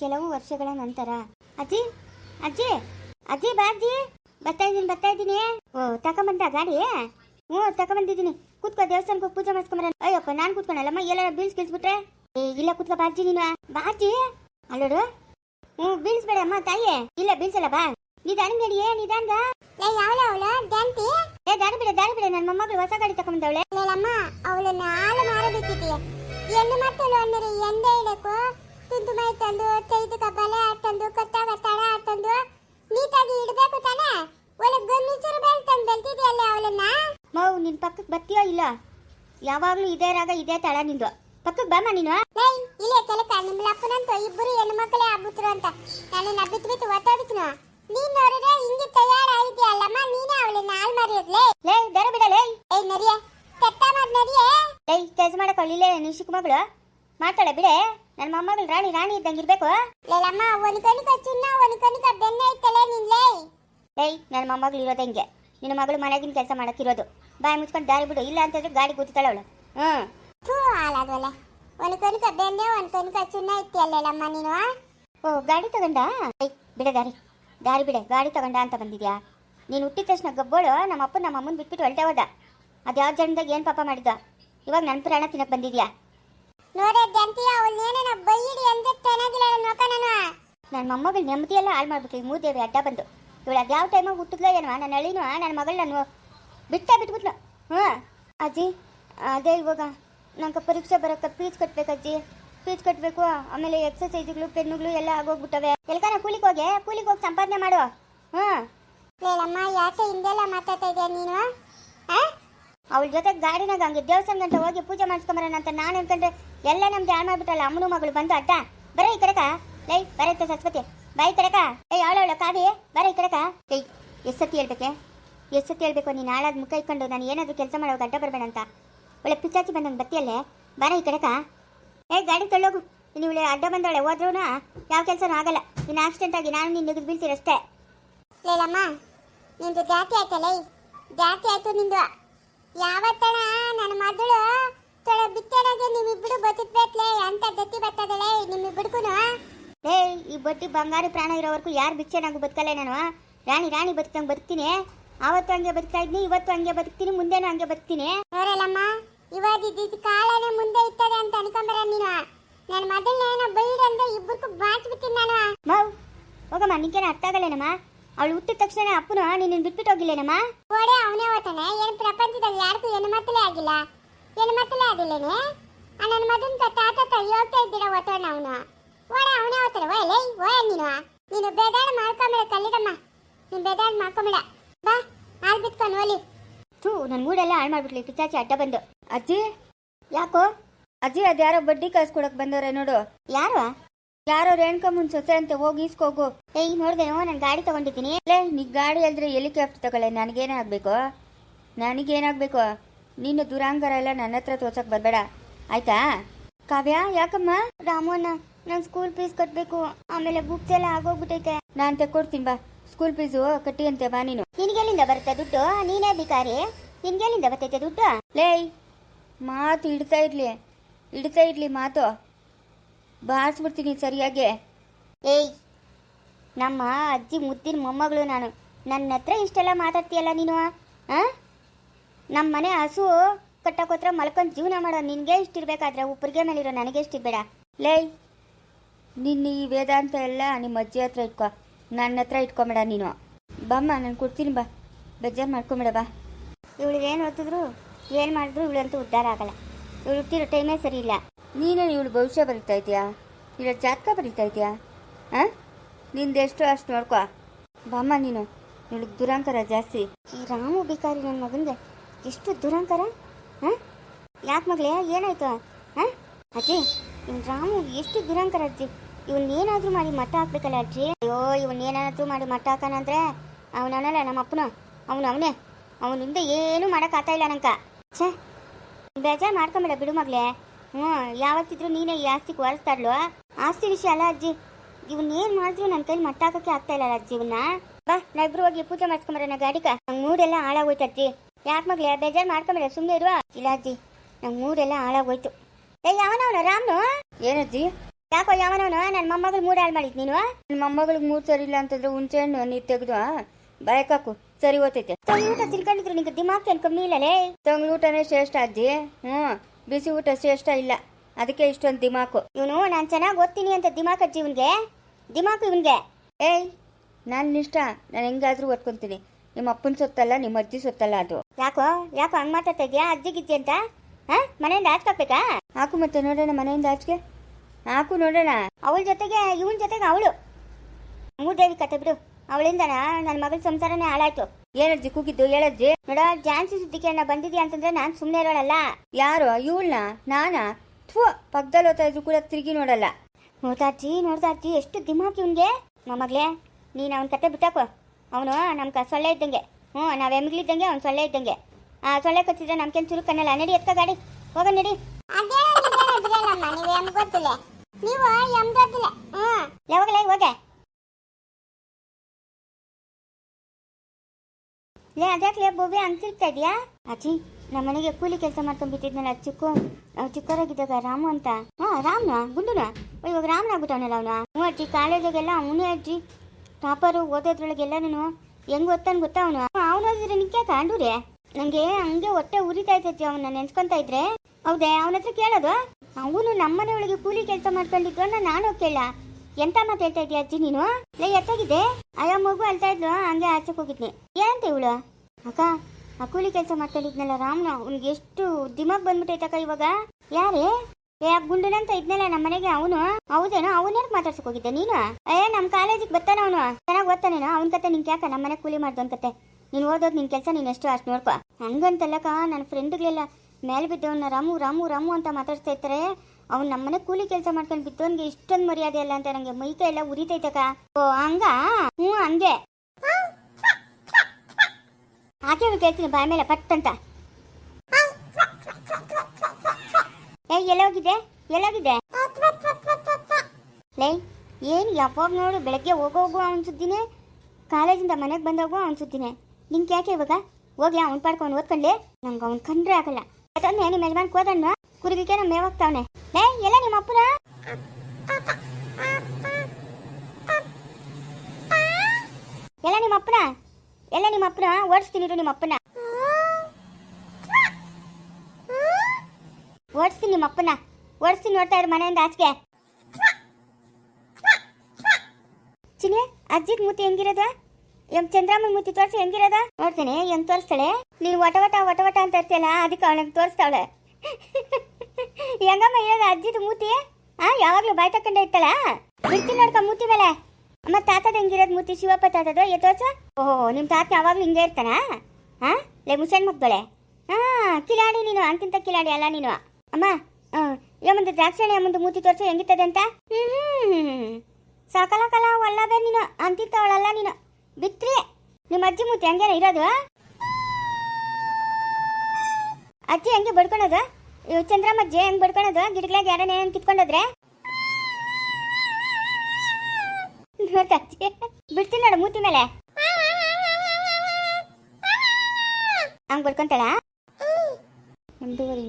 ಕೆಲವು ವರ್ಷಗಳ ನಂತರ. ಅಜ್ಜಿ ಅಜ್ಜಿ ಅಜ್ಜಿ ಬಾ ಬರ್ತಾ ಇದ್ದೀನಿ ಬರ್ತಾ ಇದ್ದೀನಿ. ಓ ತಕೊಂಬಂದ ಗಾಡಿ? ಹ್ಞೂ ತಕೊಂಬಂದಿದ್ದೀನಿ. ಕೂತ್ಕೋ ದೇವಸ್ಥಾನಕ್ಕೆ ಹೋಗಿ ಪೂಜೆ ಮಾಡ್ಸ್ಕೊಂಬರ ಅಯ್ಯಪ್ಪ ನಾನು ಕೂತ್ಕೊಳಲ್ಲಮ್ಮ ಎಲ್ಲ ಬಿಲ್ಸ್ ಗಿಳಿಸ್ಬಿಟ್ರೆ ಏ ಇಲ್ಲ ಕೂತ್ಕೋ ಬಾಜಿ ನೀನು. ಬಾಜಿ ಅಲ್ಲೋಡು. ಹ್ಞೂ ಬೀಳ್ಸ್ಬೇಡ ಅಮ್ಮ ತಾಯಿ. ಇಲ್ಲ ಬೀಳ್ಸಲ್ಲ ಬಾ. ನಿಧಾನ ನಡಿಯೇ ಏ ಯಾವಳ ಅವಳ? ಡ್ಯಾಂತಿ ಏ ದಾರಿ ಬಿಡ ದಾರಿ ಬಿಡ. ನನ್ನ ಮೊಮ್ಮಗಳು ಹೊಸ ಗಾಡಿ ತಕೊಂಬಂದವಳೆ ಅಮ್ಮ ಅವಳನ್ನ ಹಾಲು ಮಾರಬೇಕಿದೆಯಾ ಎಲ್ಲಿ ಮಾತಲ್ಲ ಅಂದರೆ ಎಂದೇ ಇಡಕ್ಕೂ? ತುಂತು ಮೈ ತಂದು ಕೈದು ಬಲೆ ತಂದು ಕತ್ತಾಗ ತಡ ತಂದು ನೀಟಾಗಿ ಇಡಬೇಕು ತಾನೆ? ಒಳ್ಳೆ ಗನ್ನಿಸರು ಬೆಲ್ ತಂದು ಬೆಳ್ತಿದ್ಯಲ್ಲ ಅವಳನ್ನ? ಮೌ ನಿನ್ ಪಕ್ಕಕ್ಕೆ ಬರ್ತೀಯೋ ಇಲ್ಲ? ಯಾವಾಗ್ಲೂ ಇದೇ ರಾಗ ಇದೇ ತಳ ನಿಂದು. ಪಕ್ಕಕ್ಕೆ ಬಾಮ ನೀನು? ಇಲ್ಲ ಕೆಲಕ ನಿಮ್ಮ ಅಪ್ಪನಂತ ಇಬ್ಬರು ಹೆಣ್ಣು ಮಕ್ಕಳೇ ಆಗ್ಬಿಟ್ರು ಅಂತ. ನನ್ನ ಬಿಟ್ಟು ಬಿಟ್ಟು ಒತ್ತಾಡಿದ್ನು ನೀನ್ ನೋಡಿದ್ರೆ ಹಿಂಗೆ ತಯಾರಾಗಿದ್ಯಲ್ಲಮ್ಮ ನೀನೇ ಅವಳನ್ನ ಹಾಳು ಮಾರಿದ್ಲೇ ಲೇ ದರ ಬಿಡ ಲೇ. ಏಯ್ ನರಿಯ ಕೆಟ್ಟ ಮಾಡ್ ನರಿಯೇ. ಲೇ ಕೆಲಸ ಮಾಡಕ್ ಒಳ್ಳೆ ನೀ ಚಿಕ್ಕ ಮಗಳು. ಮಾಡ್ತಾಳೆ ಬಿಡೆ. ನನ್ನ ಮೊಮ್ಮಗಳು ರಾಣಿ ರಾಣಿ ಇದ್ದಂಗೆ ಇರ್ಬೇಕು? ಲೇಲಮ್ಮ ಒನ್ಕನಿಕ ಚುನ್ನ ಒನ್ಕನಿಕ ಬೆನ್ನ ಐತಲೆ ನಿನ್ಲೇ ಏಯ್ ನನ್ನ ಮೊಮ್ಮಗಳು ಇರೋದಂಗೆ ಹೆಂಗೆ? ನಿನ್ನ ಮಗಳು ಮನೆಗಿನ ಕೆಲಸ ಮಾಡಕ್ಕೆ ಇರೋದು. ಬಾಯಿ ಮುಚ್ಕೊಂಡು ದಾರಿ ಬಿಡು ಇಲ್ಲ ಅಂತಂದ್ರೆ ಗಾಡಿ ಕೂತಾಳೆ ಅವಳು. ಹ್ಞೂ ಥೂ ಹಾಲಾಗೋಲೆ ಒನ್ಕನಿಕ ಬೆನ್ನ ಒನ್ಕನಿಕ ಚುನ್ನ ಇತ್ತಿಯಲ್ಲ ಲೇಲಮ್ಮ ನೀನು ಓ ಗಾಡಿ ತಗೊಂಡ? ಏಯ್ ಬಿಡ ದಾರಿ. ದಾರಿ ಬಿಡೆ ಗಾಡಿ ತಗೊಂಡ ಅಂತ ಬಂದಿದ್ಯಾ? ನೀನು ಹುಟ್ಟಿದ ತಕ್ಷಣ ಗಬ್ಬೋಳು ನಮ್ಮ ಅಪ್ಪ ನಮ್ಮ ಅಮ್ಮನ ಬಿಟ್ಬಿಟ್ಟು ಹೊಲ್ಟೆ ಹೋದ. ಅದ್ಯಾವ ಜನದಾಗ ಏನು ಪಾಪ ಮಾಡಿದ್ದ ಇವಾಗ ನನ್ನ ಪ್ರಾಣ ತಿನ್ನಕ್ಕೆ ಬಂದಿದ್ಯಾ? ನೋಡೆ ದಂತಿ ಅವಳನ್ನೇನ ಬೈಯಿಡಿ ಅಂದ್ರೆ ಚೆನ್ನಾಗಿಲ್ಲ ನೋಕ ನಾನು. ನನ್ನ ಮೊಮ್ಮಗಳು ನೆಮ್ಮದಿಯೆಲ್ಲ ಹಾಳು ಮಾಡ್ಬಿಟ್ಟು ಈ ಮೂದೇವಿ ಅಡ್ಡ ಬಂದು. ಇವಳು ಅದ್ಯಾವ ಟೈಮಾಗ ಹುಟ್ಟಿದ್ಲೋ ಏನೋ ನನ್ನ ಅಳಿನೂ ನನ್ನ ಮಗಳು ನಾನು. ಬಿಟ್ಟ ಬಿಟ್ಬಿಟ್ಲು. ಹ್ಞೂ ಅಜ್ಜಿ ಅದೇ ಇವಾಗ ನಂಗೆ ಪರೀಕ್ಷೆ ಬರೋಕ್ಕೆ ಫೀಸ್ ಕಟ್ಬೇಕು ಅಜ್ಜಿ. ಫೀಸ್ ಕಟ್ಟಬೇಕು ಆಮೇಲೆ ಎಕ್ಸಸೈಸ್ಗಳು ಪೆನ್ನುಗಳು ಎಲ್ಲ ಆಗೋಗ್ಬಿಟ್ಟವೆ. ಎಲ್ಕಾನ ಕೂಲಿಗೆ ಹೋಗಿ ಕೂಲಿಗೆ ಹೋಗಿ ಸಂಪಾದನೆ ಮಾಡು. ಹ್ಞೂ ಹೇಳಮ್ಮ ಯಾಕೆ ಹಿಂದೆಲ್ಲ ಮಾತಾಡ್ತಾ ಇದೆಯಾ ನೀನು? ಆ? ಅವಳ ಜೊತೆ ಗಾಡಿನಾಗ ಹಂಗೆ ದೇವಸ್ಥಾನ ಹೋಗಿ ಪೂಜೆ ಮಾಡಿಸ್ಕೊಂಬರೋಣ ಅಂತ ನಾನು ಅನ್ಕೊಂಡ್ರೆ ಎಲ್ಲ ನಮ್ದು ಹಾಳು ಮಾಡ್ಬಿಟ್ಟಲ್ಲ ಅಮ್ಮನ ಮಗಳು ಬಂದು ಅಡ್ಡ. ಬರ ಈ ಕಡೆಕ? ಲೈ ಬರತ್ತೆ ಸರಸ್ವತಿ. ಬಾಯಿ ಕಡೆಕ. ಏಯ್ ಅವಳವಳ ಕಾವಿ, ಬರ ಈ ಕಡೆಕ. ಏಯ್, ಎಷ್ಟೊತ್ತಿ ಹೇಳ್ಬೇಕೆ? ಎಷ್ಟೊತ್ತಿ ಹೇಳ್ಬೇಕು, ನೀನು ಹಾಳಾದ ಮುಖ ಇಟ್ಕೊಂಡು ನಾನು ಏನಾದರೂ ಕೆಲಸ ಮಾಡೋವಾಗ ಅಡ್ಡ ಬರಬೇಡ ಅಂತ. ಒಳ್ಳೆ ಪಿಚಾಚಿ ಬಂದಂಗೆ ಬತ್ತಿಯಲ್ಲೇ? ಬರ ಈ ಕಡೆಕ. ಏಯ್, ಗಾಡಿ ತಳ್ಳೋಗು. ನೀವು ಇವಳೆ ಅಡ್ಡ ಬಂದವಳೆ ಹೋದ್ರೂ ಯಾವ ಕೆಲಸನೂ ಆಗಲ್ಲ. ನೀನು ಆಕ್ಸಿಡೆಂಟ್ ಆಗಿ ನಾನು ನಿನ್ನ ನುಗ್ದು ಬೀಳ್ತೀರಷ್ಟೇ ಲೇಲಮ್ಮ, ನಿಂದು ಜಾತಿ ಆಯ್ತಲ್ಲ? ಜಾತಿ ಆಯ್ತು, ನಿಂದು ಯಾವತ್ತಣ ನನ್ನ ಮಗಳು? ತೊಳೆ ಬಿತ್ತನಾಗೆ ನಿಮ್ಮಿಬ್ಬರು ಬದುಕ್ಬೇಕ್ಲೆ ಅಂತ ಗತಿ ಬರ್ತದಳೆ ನಿಮ್ಮಿಬ್ಬರಿಗೂ ಏಯ್ ಈ ಬಟ್ಟಿ ಬಂಗಾರ ಪ್ರಾಣ ಇರೋವರೆಗೂ ಯಾರು ಭಿಕ್ಷೆನಾಗು ಬದುಕಲ್ಲ ನಾನು. ರಾಣಿ ರಾಣಿ ಬದುಕಂಗೆ ಬದುಕ್ತೀನಿ. ಆವತ್ತು ಹಂಗೆ ಬದುಕ್ತಾ ಇದ್ನಿ ಇವತ್ತು ಹಂಗೆ ಬದುಕ್ತೀನಿ ಮುಂದೆನೂ ಹಂಗೆ ಬದುಕ್ತೀನಿ. ನೋಡಲ್ಲಮ್ಮ ಇವಾಗಿದ್ದ ಕಾಲನೇ ಮುಂದೆ ಇರ್ತದೆ ಅಂತ ಅನ್ಕೊಂಬರ ನೀನು. ನನ್ನ ಮೊದಲನೇನ ಬೈಡ್ ಅಂದ್ರೆ ಇಬ್ಬರಿಗೂ ಬಾಚ್ಬಿಡ್ತೀನಿ ನಾನು. ಮೌ ಹೋಗಮ್ಮ ನಿಂಗೇನು ಅರ್ಥ ಆಗಲ್ಲೇನಮ್ಮ ಅವಳು ಹುಟ್ಟಿದ ತಕ್ಷಣ ಅಪ್ಪನ ನೀನು ಬಿಟ್ಬಿಟ್ಟು ಹೋಗಿಲ್ಲೇನಮ್ಮ? ಓಡೆ ಅವನೇ ಓತಾನೆ ಏನು ಪ್ರಪಂಚದಲ್ಲಿ ಯಾರಿಗೂ ಏನು ಮಕ್ಕಳೇ ಆಗಿಲ್ಲ. ಏನು ಮಕ್ಕಳೇ ಆಗಿಲ್ಲೇನೆ? ನನ್ನ ಮಗನ ತಾತ ಹೋಗ್ತಾ ಇದ್ದೀರ ಓತಾನ ಅವನು. ಓಡೆ ಅವನೇ ಓತಾನೆ ಓಯ್ ಲೈ ಓ ನೀನು. ನೀನು ಬೇದಾಡ ಮಾಡ್ಕೊಂಬೇಡ ಕಲ್ಲಿಡಮ್ಮ ನೀನು ಬೇದಾಡ ಮಾಡ್ಕೊಂಬೇಡ. ಬಾ ಹಾಲು ಬಿತ್ಕೊಂಡು ಓಲಿ ಥೂ ನನ್ನ ಮೂಡೆಲ್ಲ ಹಾಳು ಮಾಡ್ಬಿಟ್ಲಿ. ಪಿಚಾಚಿ ಅಡ್ಡ ಬಂದು. ಅಜ್ಜಿ? ಯಾಕೋ? ಅಜ್ಜಿ ಅದ್ಯಾರೋ ಬಡ್ಡಿ ಕಳ್ಸ್ಕೊಡಕ್ ಬಂದವ್ರೆ ನೋಡು. ಯಾರು? ಯಾರೋ ರೇಣುಕಮ್ಮನ್ ಸೊಸೆ ಅಂತ ಹೋಗಿ ಈಸ್ಕೋಗು. ಏಯ್ ನೋಡ್ದೇನೋ ನಾನು ಗಾಡಿ ತಗೊಂಡಿದ್ದೀನಿ. ಲೇ ನಿ ಗಾಡಿ ಅಲ್ದ್ರೆ ಹೆಲಿಕಾಪ್ಟರ್ ತಗೊಳ್ಳೆ ನನಗೇನಾಗಬೇಕು ನನಗೇನಾಗಬೇಕು ನೀನು ದುರಾಂಗರ ಎಲ್ಲ ನನ್ನ ಹತ್ರ ತೋರ್ಸಕ್ ಬರಬೇಡ ಆಯ್ತಾ? ಕಾವ್ಯ ಯಾಕಮ್ಮ? ರಾಮಣ್ಣ ನಾನು ಸ್ಕೂಲ್ ಫೀಸ್ ಕಟ್ಟಬೇಕು ಆಮೇಲೆ ಬುಕ್ಸ್ ಎಲ್ಲ ಆಗೋಗ್ಬಿಟ್ಟೈತೆ ನಾನು ತೆಕ್ಕೊಡ್ತೀನಿ ಬಾ. ಸ್ಕೂಲ್ ಫೀಸು ಕಟ್ಟಿ ಅಂತೆ ಬಾ ನೀನು. ನಿನ್ಗೆಲ್ಲಿಂದ ಬರುತ್ತೆ ದುಡ್ಡು? ನೀನೇ ಬಿಕಾರಿ ನಿನ್ಗೆಲ್ಲಿಂದ ಬರ್ತೈತೆ ದುಡ್ಡು? ಲೇಯ್ ಮಾತು ಇಡ್ತಾ ಇರ್ಲಿ. ಇಡ್ತಾ ಇರ್ಲಿ ಮಾತು. ಬಾರಿಸ್ಬಿಡ್ತೀನಿ ಸರಿಯಾಗಿ. ಏಯ್, ನಮ್ಮ ಅಜ್ಜಿ ಮುದ್ದಿನ ಮೊಮ್ಮಗಳು ನಾನು. ನನ್ನ ಹತ್ರ ಇಷ್ಟೆಲ್ಲ ಮಾತಾಡ್ತೀಯಲ್ಲ ನೀನು ಹಾಂ ನಮ್ಮ ಮನೆ ಹಸು ಕಟ್ಟಕೋತ್ರ ಮಲ್ಕೊಂಡು ಜೀವನ ಮಾಡೋ ನಿನಗೆ ಇಷ್ಟಿರ್ಬೇಕಾದ್ರೆ ಉಪ್ಪರಿಗೆ ಮೇಲಿರೋ ನನಗೆ ಇಷ್ಟಿರ್ಬೇಡ ಲೇಯ್, ನಿನ್ನ ಈ ವೇದಾಂತ ಎಲ್ಲ ನಿಮ್ಮ ಅಜ್ಜಿ ಹತ್ರ ಇಟ್ಕೊ. ನನ್ನ ಹತ್ರ ಇಟ್ಕೊಂಬೇಡ ನೀನು. ಬಮ್ಮ, ನಾನು ಕೊಡ್ತೀನಿ ಬಾ. ಬೇಜಾರು ಮಾಡ್ಕೊಂಬೇಡ ಬಾ. ಇವಳಿಗೆ ಏನು ಓದಿದ್ರು ಏನು ಮಾಡಿದ್ರು ಇವಳಂತೂ ಉದ್ಧಾರ ಆಗಲ್ಲ. ಇವಳು ಹುಟ್ಟಿರೋ ಟೈಮೇ ಸರಿ ಇಲ್ಲ. ನೀನೇ ಇವಳು ಭವಿಷ್ಯ ಬರೀತಾ ಇದೆಯಾ ಇಲ್ಲ ಜಾತಕ ಬರೀತಾ ಇದೆಯಾ ಹಾಂ? ನಿಂದೆಷ್ಟು ಅಷ್ಟು ನೋಡ್ಕೊ. ಬಾಮ್ಮ ನೀನು ಇವಳಿಗೆ ದುರಂಕರ ಜಾಸ್ತಿ. ಈ ರಾಮು ಬಿಕಾರಿ ನನ್ನ ಮಗನಿಗೆ ಎಷ್ಟು ದುರಂಕರ? ಹಾಂ? ಯಾಕೆ ಮಗಳೇ ಏನಾಯ್ತು? ಹಾಂ? ಅಜ್ಜಿ, ಇವ್ನು ರಾಮು ಎಷ್ಟು ದುರಂಕರ ಅಜ್ಜಿ. ಇವನ್ ಏನಾದ್ರೂ ಮಾಡಿ ಮಟ್ಟ ಹಾಕ್ಬೇಕಲ್ಲ ಅಜ್ಜಿ? ಅಯ್ಯೋ ಇವನ್ ಏನಾದ್ರೂ ಮಾಡಿ ಮಟ್ಟ ಹಾಕೋಣ ಅಂದ್ರೆ ಅವನಲ್ಲ ನಮ್ಮ ಅಪ್ಪನ ಅವನು ಅವನೇ. ಅವನಿಂದ ಏನು ಮಾಡಕ್ ಆತ ಇಲ್ಲ ನಂಕ ಛೇ, ಬೇಜಾರು ಮಾಡ್ಕೊಂಬೇಡ ಬಿಡು ಮಗ್ಲೇ. ಹ್ಞೂ ಯಾವತ್ತಿದ್ರು ನೀನೇ ಈ ಆಸ್ತಿಗೆ ಹೊರಿಸ್ತಾಡ್ಲು ಆಸ್ತಿ ವಿಷಯ ಅಲ್ಲ ಅಜ್ಜಿ. ಇವನ್ ಏನ್ ಮಾಡಿದ್ರು ನನ್ನ ಕೈಲಿ ಮಟ್ಟ ಹಾಕಕ್ಕೆ ಆಗ್ತಾ ಇಲ್ಲ ಅಜ್ಜಿ ಇವನ್ನ ಬಾ ನಾ ಇಬ್ರು ಹೋಗಿ ಪೂಜೆ ಮಾಡ್ಸ್ಕೊಂಬರೋಣ ಗಾಡಿಕ. ನಂಗೆ ಮೂಡೆಲ್ಲ ಹಾಳಾಗೋಯ್ತು ಅಜ್ಜಿ. ಯಾಕೆ ಮಗ್ಲೇ ಬೇಜಾರು ಮಾಡ್ಕೊಂಬೇಡ ಸುಮ್ಮನೆ ಇರುವ? ಇಲ್ಲ ಅಜ್ಜಿ ನಂಗೆ ಮೂಡೆಲ್ಲ ಹಾಳಾಗೋಯ್ತು. ಏ ಯಾವನವನ ರಾಮ್ನು? ಏನಜ್ಜಿ ಯಾಕೋ ಯಾವನವನು? ನನ್ನ ಮೊಮ್ಮಗಳು ಮೂರು ಹಾಳು ಮಾಡಿದ್ ನೀನು? ನನ್ನ ಮೊಮ್ಮಗಳಿಗೆ ಮೂಡ್ ಸರಿ ಇಲ್ಲ ಅಂತಂದ್ರೆ ಹುಣಸೆ ಹಣ್ಣು ನೀ ತೆಗೆದು ಬಯಕಾಕು ಸರಿ ಓತೈತೆ ತಂಗ್ಳೂಟ ತಿನ್ಕೊಂಡಿದ್ರು ನಿಂಗೆ ದಿಮಾಕ್ ಏನ್ ಕಮ್ಮಿ ಇಲ್ಲಲೇ? ತಂಗ್ಳೂಟನೇ ಶ್ರೇಷ್ಠ ಅಜ್ಜಿ. ಹ್ಞೂ ಬಿಸಿ ಊಟ ಶ್ರೇಷ್ಠ ಇಲ್ಲ. ಅದಕ್ಕೆ ಇಷ್ಟೊಂದು ದಿಮಾಕು. ಇವನು ನಾನು ಚೆನ್ನಾಗಿ ಓದ್ತೀನಿ ಅಂತ ದಿಮಾಕ್ ಅಜ್ಜಿ ಇವನ್ಗೆ? ದಿಮಾಕು ಇವನ್ಗೆ? ಏಯ್ ನಾನು ಇಷ್ಟ ನಾನು ಹೆಂಗಾದ್ರೂ ಓದ್ಕೊಂತೀನಿ. ನಿಮ್ಮ ಅಪ್ಪನ ಸೊತ್ತಲ್ಲ ನಿಮ್ಮ ಅಜ್ಜಿ ಸೊತ್ತಲ್ಲ ಅದು. ಯಾಕೋ? ಯಾಕೋ ಹಂಗ್ ಮಾತಾಡ್ತಾ ಇದೆಯಾ ಅಜ್ಜಿ ಗಿಜ್ಜಿ ಅಂತ? ಹಾ? ಮನೆಯಿಂದ ಆಚ್ಕೋಬೇಕಾ ಹಾಕು ಮತ್ತೆ ನೋಡೋಣ ಮನೆಯಿಂದ ಆಚೆಗೆ. ಹಾಕು ನೋಡೋಣ. ಅವಳ ಜೊತೆಗೆ ಇವನ್ ಜೊತೆಗೆ ಅವಳು. ಮೂದೇವಿ ಕತೆ ಬಿಡು. ಅವಳಿಂದನ? ನನ್ನ ಮಗಳ ಸಂಸಾರನೇ ಹಾಳಾಯ್ತು. ಏನಜ್ಜಿ ಕೂಗಿದ್ದು? ಹೇಳಜ್ಜಿ. ನೋಡ ಜಾನ್ಸಿ ಸುದ್ದಿಕೆಯನ್ನ ಬಂದಿದ್ಯಾ ಅಂತಂದ್ರೆ ನಾನು ಸುಮ್ನೆ ಇರೋಳಲ್ಲ. ಯಾರು? ಇವಳನ್ನ ನಾನಾ? ಥೂ ಪಕ್ಕದಲ್ಲಿ ಹೋಗ್ತಾ ಇದ್ರು ಕೂಡ ತಿರುಗಿ ನೋಡಲ್ಲ. ನೋಡ್ತಾ ಅಜ್ಜಿ ನೋಡ್ತಾ ಅಜ್ಜಿ ಎಷ್ಟು ದಿಮಾಕ್ ಇವನ್ಗೆ ಮೊಮ್ಮಗ್ಲೇ ನೀನು ಅವನ ಕತೆ ಬಿಟ್ಟಾಕೋ. ಅವನು ನಮ್ಮ ಸೊಳ್ಳೆ ಇದ್ದಂಗೆ. ಹ್ಞೂ ನಾವು ಎಮ್ಗಳಿದ್ದಂಗೆ ಅವ್ನು ಸೊಳ್ಳೆ ಇದ್ದಂಗೆ. ಆ ಸೊಳ್ಳೆ ಕಚ್ಚಿದ್ರೆ ನಮ್ಕೇನು ಚುರು ಕನ್ನಲ್ಲ ನಡಿ ಎತ್ತ ಗಾಡಿ. ಹೋಗ ನಡಿ. ನೀವು ಹೋಗ ಗೊತ್ತಿಲ್ಲ ಗೊತ್ತಿಲ್ಲ ಹ್ಮ್ ಲೇ ಬೊಬ್ಬೆ ಅಂತಿರ್ತಾ ಇದೆಯಾ? ಅಜ್ಜಿ ನಮ್ಮ ಮನೆಗೆ ಕೂಲಿ ಕೆಲಸ ಮಾಡ್ಕೊಂಡ್ ಬಿಟ್ಟಿದ್ನಲ್ಲ ಚಿಕ್ಕ. ಚಿಕ್ಕವರಾಗಿದ್ದಾಗ ರಾಮು ಅಂತ. ಹಾ, ರಾಮ್ನ? ಗುಂಡುನ? ಇವಾಗ ರಾಮನ ಆಗ್ಬಿಟ್ಟವನಲ್ಲ ಅವನ? ಹ್ಞೂ ಅಜ್ಜಿ ಕಾಲೇಜಾಗೆಲ್ಲ ಅವನೇ ಅಜ್ಜಿ. ಟಾಪರು ನಾನು. ಹೆಂಗ್ ಓದ್ತಾನೆ ಗೊತ್ತಾ ಅವನು? ಅವನು ಓದಿದ್ರೆ ನಿಂಗೆ ಕಾಂಡೂರೆ ನಂಗೆ ಹಂಗೆ ಹೊಟ್ಟೆ ಉರಿತಾ ಇರ್ತೈತಿ ಅವನ್ನ ನೆನ್ಸ್ಕೊಂತ ಇದ್ರೆ. ಹೌದೇ? ಅವನ ಹತ್ರ ಕೇಳೋದು? ಅವನು ನಮ್ಮನೆ ಒಳಗೆ ಕೂಲಿ ಕೆಲಸ ಮಾಡ್ಕೊಂಡಿದ್ದು ನಾನು ಕೇಳ ಎಂತ ಮಾತು ಹೇಳ್ತಾ ಇದೀಯ ಅಜ್ಜಿ ನೀನು? ಲೇ ಎತ್ತಾಗಿದೆ ಅಯ್ಯ, ಮಗು ಅಳ್ತಾ ಇದ್ಲು. ಹಂಗೆ ಆಚೆಗೆ ಹೋಗಿದ್ನಿ. ಏನಂತ ಇವಳು? ಅಕ್ಕ, ಆ ಕೂಲಿ ಕೆಲಸ ಮಾಡ್ಕೊಂಡಿದ್ನಲ್ಲ ರಾಮ್ನ. ಅವ್ನಿಗೆ ಎಷ್ಟು ದಿಮಾಗ್ ಬಂದ್ಬಿಟ್ಟೈತಕ್ಕ ಇವಾಗ? ಯಾರೇ? ಏ ಗುಂಡನಂತ ಇದ್ನಲ್ಲ ನಮ್ಮ ಮನೆಗೆ ಅವನು. ಹೌದೇನೋ? ಅವನೇನಕ್ ಮಾತಾಡ್ಸಕ್ ಹೋಗಿದ್ದೆ ನೀನು? ಏ ನಮ್ಮ ಕಾಲೇಜಿಗೆ ಬರ್ತಾನೆ ಅವನು. ಚೆನ್ನಾಗಿ ಓದ್ತಾನೇನೋ ಅವನ ಕತೆ ನಿಂಗೆ ಯಾಕ? ನಮ್ಮ ಮನೆ ಕೂಲಿ ಮಾಡ್ದವನ್ ಕತೆ. ನೀನು ಓದೋದು ನಿನ್ ಕೆಲಸ, ನೀನು ಎಷ್ಟು ಅಷ್ಟು ನೋಡ್ಕೊ. ಹಂಗಂತಲ್ಲಕ್ಕ ನನ್ನ ಫ್ರೆಂಡ್ಗಳೆಲ್ಲ ಮೇಲೆ ಬಿದ್ದವನ್ನ ರಾಮು ರಾಮು ರಾಮು ಅಂತ ಮಾತಾಡ್ತಾ ಇರ್ತಾರೆ. ಅವ್ನು ನಮ್ಮನೆ ಕೂಲಿ ಕೆಲಸ ಮಾಡ್ಕೊಂಡು ಬಿದ್ದವನ್ಗೆ ಇಷ್ಟೊಂದು ಮರ್ಯಾದೆ ಅಲ್ಲ ಅಂತ ನಂಗೆ ಮೈಕ ಎಲ್ಲ ಉರಿತೈತಕ್ಕ ಓ, ಹಂಗ? ಹ್ಞೂ, ಹಂಗೆ. ಹಾಗೆ ಕೇಳ್ತೀನಿ, ಬಾಯ್ ಮೇಲೆ ಪಟ್ ಅಂತ. ಏ ಎಲ್ಲೋಗಿದೆ ಎಲ್ಲೋಗಿದೆ ಲೈ, ಏನು ಯಾವಾಗ ನೋಡು ಬೆಳಗ್ಗೆ ಹೋಗೋಗು ಅವನ ಸುದ್ದಿನೇ? ಕಾಲೇಜಿಂದ ಮನೆಗೆ ಬಂದೋಗು ಅವನ ಸುದ್ದಿನೇ. ನಿಂಗೆ ಯಾಕೆ ಇವಾಗ? ಹೋಗಿ ಅವ್ನ ಪಾಡ್ಕೊಂಡು ಓದ್ಕೊಂಡೆ ನಂಗೆ ಅವ್ನು ಕಂಡ್ರೆ ಆಗಲ್ಲ. ಯಾಕಂದ್ರೆ ನಿಮ್ಮ ಯಜಮಾನ್ ಕೋದಣ್ಣ ಕುರಿಗಿಕೆ ನಮ್ಮ ಮೇವಾಗ್ತಾವನೆ. ಲೇ, ಎಲ್ಲ ನಿಮ್ಮ ಅಪ್ಪನ ಎಲ್ಲ ನಿಮ್ಮ ಅಪ್ಪನ ಎಲ್ಲ ನಿಮ್ಮ ಅಪ್ಪನ ಓಡಿಸ್ತೀನಿ ನಿಮ್ಮ ಅಪ್ಪನ. ಓಡಿಸ್ತೀನಿ ನಿಮ್ಮ ಅಪ್ಪನ. ಓಡಿಸ್ತೀನಿ ನೋಡ್ತಾ ಇರು ಮನೆಯಿಂದ ಆಚೆಗೆ. ಚಿನ್ನಿ, ಅಜ್ಜಿದ್ ಮೂತಿ ಹೆಂಗಿರೋದ? ಎಂ ಚಂದ್ರಮ್ಮನ ಮೂತಿ ತೋರಿಸಿ ಹೆಂಗಿರೋದ? ನೋಡ್ತೀನಿ ಹೆಂಗ್ ತೋರಿಸ್ತಾಳೆ? ನೀನು ವಟ ವಟ ವಟ ಅಂತ ಇರ್ತೀಯಲ್ಲ, ಅದಕ್ಕೆ ಅವಳಿಗೆ ತೋರಿಸ್ತಾವಳೆ. ಹೆಂಗಮ್ಮ ಇರೋದು ಅಜ್ಜಿದು ಮೂತಿ? ಆ, ಯಾವಾಗ್ಲೂ ಬಾಯ್ ತಕೊಂಡೇ ಇರ್ತಾಳ? ಬಿಡ್ತೀನಿ ನೋಡ್ಕ ಮೂತಿ ಮೇಲೆ. ಅಮ್ಮ ತಾತದ ಹೆಂಗಿರೋದು ಮೂತಿ? ಶಿವಪ್ಪ ತಾತದ? ಎತ್ತೋಸ ಓಹೋ, ನಿಮ್ ತಾತ ಯಾವಾಗ್ಲೂ ಹಿಂಗೆ ಇರ್ತಾನ? ಹಾ ಲೇ ಮುಸಣ್ ಮಕ್ಕಳೆ ಹಾ ಕಿಲಾಡಿ ನೀನು, ಅಂತಿಂತ ಕಿಲಾಡಿ ಅಲ್ಲ ನೀನು. ಅಮ್ಮ ಹ್ಮ್ ಯಮ್ಮಂದು ದ್ರಾಕ್ಷಣಿ ಅಮ್ಮಂದು ಮೂತಿ ತೋರಿಸು ಹೆಂಗಿತ್ತದೆ ಅಂತ? ಸಕಲ ಕಲ ಒಲ್ಲಬೆ ನೀನು ಅಂತಿತ್ತವಳಲ್ಲ ನೀನು. ಬಿತ್ರಿ. ನಿಮ್ಮ ಅಜ್ಜಿ ಮೂತಿ ಹಂಗೇನ ಇರೋದು? ಅಜ್ಜಿ ಹಂಗೆ ಬಡ್ಕೊಳೋದು? ಚಂದ್ರಮ್ಮಜ್ಜಿ ಹಂಗೆ ಬಡ್ಕೊಳೋದು? ಗಿಡಗಳಾಗ ಯಾರನ್ನ ಏನ್ ಕಿತ್ಕೊಂಡೋದ್ರೆ? ನೋಡ್ತಾ ಅಜ್ಜಿ. ಬಿಡ್ತೀನಿ ನೋಡು ಮೂತಿ ಮೇಲೆ. ಹಂಗ್ ಬಡ್ಕೊಂತಾಳ? ಒಂದೂವರೆ